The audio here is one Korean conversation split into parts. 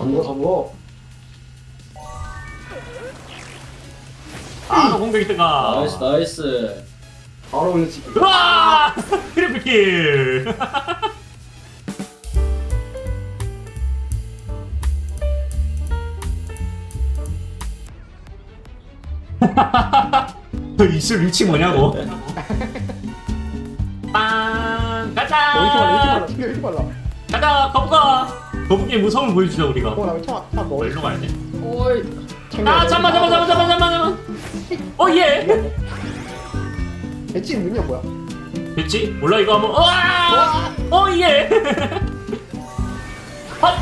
잠궈 잠궈 아 공격이 뜨가 나이스 나이스. 바로 올려치 으아! 트리플 킬. 이술 위치 뭐냐고? 빵어 이렇게 말라 가자 이렇게 말라. 가자 거북아 거북이의 무서움을 보여주자 우리가. 어 나 왜 차차 어, 넣어. 일로 가야 돼? 오이. 아 잠만. 잠만 잠만 잠만 잠만 잠만. 어 예 배치 능력 뭐야? 됐지? 몰라 이거 한번. 으아! 어예 헛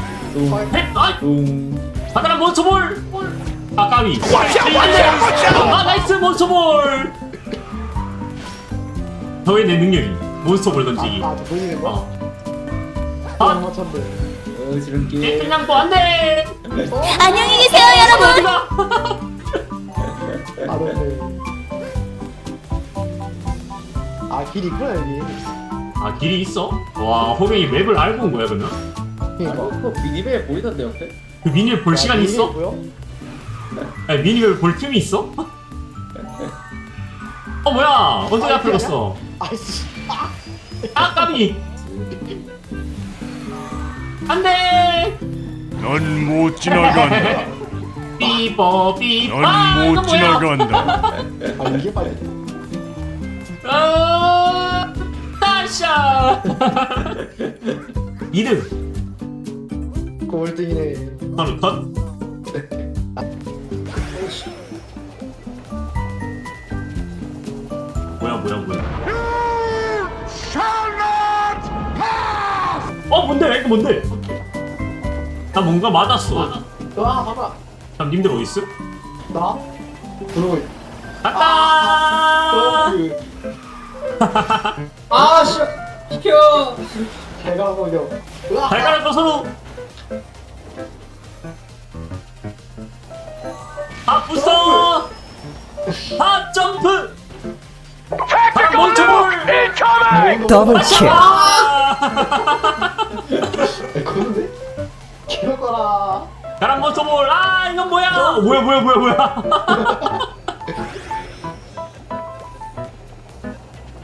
헷! 아이 둥 바다라 몬스터볼! 아 까비. 아 나이스 몬스터볼! 너의 내 능력이 몬스터볼 던지기. 아나 보이는 거 어. 아아 맞췄네 어 지름길 그냥 또 안돼 안녕히 계세요, 여러분. 아 맞네 아 길이 있구나 여기 아 길이 있어? 와 호경이 맵을 알고 온 거야 그러면? 그니까 그 미니맵 보이던데 옆에? 그 미니맵 볼 시간 있어? 아니 미니맵 볼 틈이 있어? 어 뭐야 언제 아, 앞에 갔어 아이씨 아 까비 안돼! 넌 못 지나간다. 삐뽀 삐뽀 넌 아 이거 못 뭐야? 지나간다. 아 이게 빨리 아, 다샤. 2등 꼴등이네. 바로 컷 뭐야 뭐야 뭐야 뭔데? 이거 뭔데? 나 뭔가 맞았어. 아 봐봐. 참 님들 어딨어? 나? 들어오고 있 갔다! 아씨. 비켜. 잘 가고 으아. 발가락 또 서로. 아 부서 아 점프! 아 몬트볼! 더블킬. 아 그건데? 개거라. 가람 몬스터볼 아 이건 뭐야? 어, 뭐야 뭐야 뭐야 뭐야?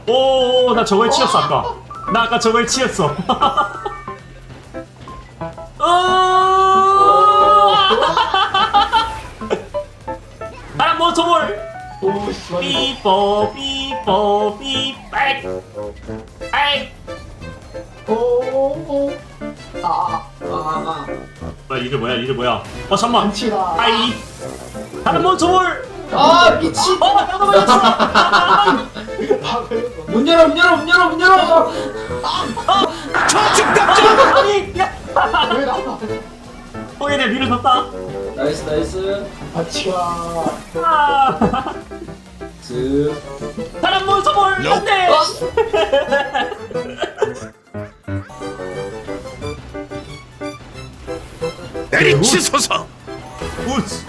오나 저거에 치였어 아까. 나 아까 저거에 치였어. 어! 가람 몬스터볼 오씨 맞네 삐뽀 삐뽀 삐백 백 오오. 아 아아 뭐야 이게 뭐야 이게 뭐야? 어 잠만. 아이. 가람 몬스터볼 아 미친. 어 나도 맞았어 아문 열어 문 열어 문 열어 문 열어. 아니 야. 왜 나와? 호게 내 밀을 줬다. 나이스 나이스. 안치가 아. 슥 사람 몬스터볼 안돼 내리치소서. 우스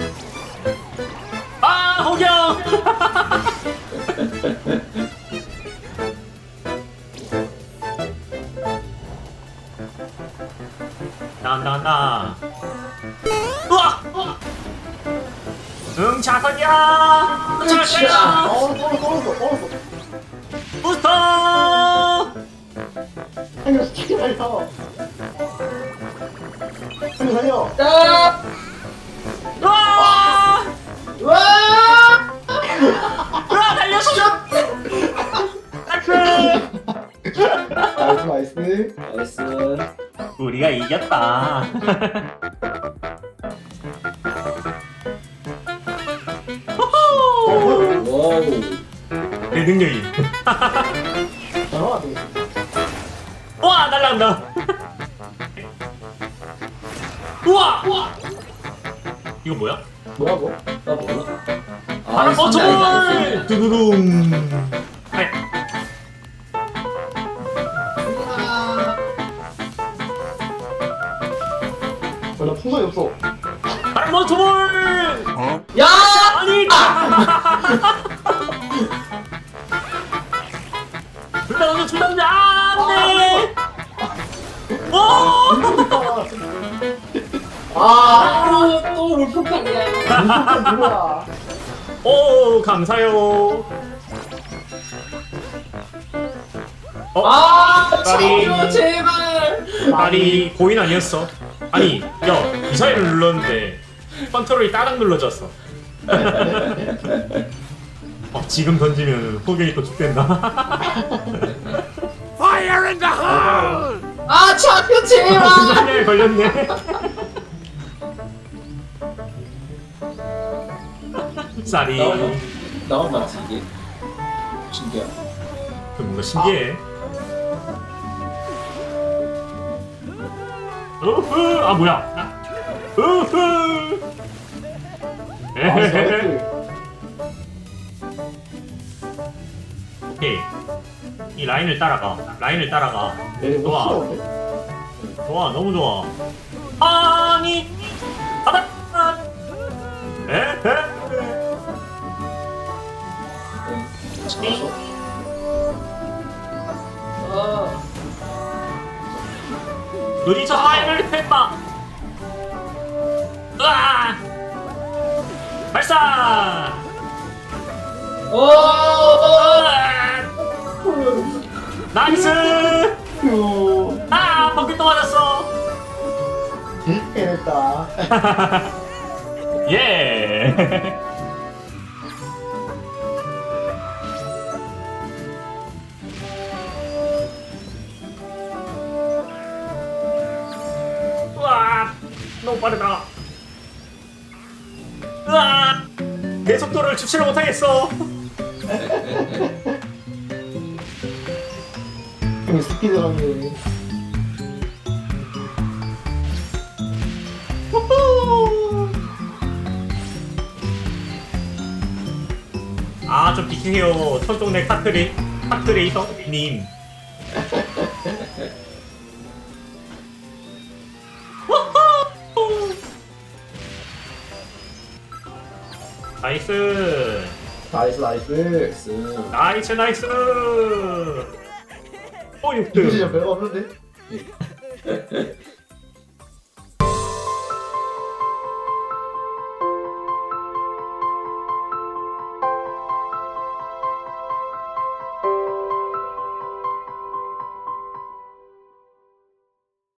아 호경! 나나나. 우와! 응 자석이야! 자석이야 어 떨어져 떨어져 부스터! 살려 빨리 살려 야! 우와! 와! 우와 달려서 나이스 나이스. 나이스. 우리가 이겼다. 호호! 와우 내 능력이 우와 날라간다 우와! 우와 이거 뭐야? 뭐라고? 나 몰라. 바람 아니다, 이 버튼! 두두둥. 네. 나 풍선이 없어 누구야? 오 감사요. 어? 아, 까리. 저기요, 제발. 말이 고인 아니었어. 아니, 야 미사일을 눌렀는데 컨트롤이 따닥 눌러졌어. 어, 지금 던지면 호경이 또 죽된다. Fire in the hole! 아, 차표 제발. 순간에 걸렸네. 쌀이 나만, 나만 봤지, 이게. 신기해. 그 뭔가 신기해. 우후 아 뭐야? 아, 우후. 아, 에헤헤. 오케이. 이 라인을 따라가. 라인을 따라가. 뭐 좋아. 좋아, 너무 좋아. 아니, 우리 저 라인을 뺐다. 으아! 발사! 어, 으아! 나이스! 휴. 아, 버킷 또 맞았어. 해냈다. 예. 너무 빠르다. 우와, 내 속도를 주체를 못하겠어. 스피드런이. 후후. 아, 좀 비키세요. 천동네 카트레, 카트레이서님. 나이스. 나이스 나이스. 나이스. 나이스, 나이스. 어, 이거 진짜 6등. 별거 없는데?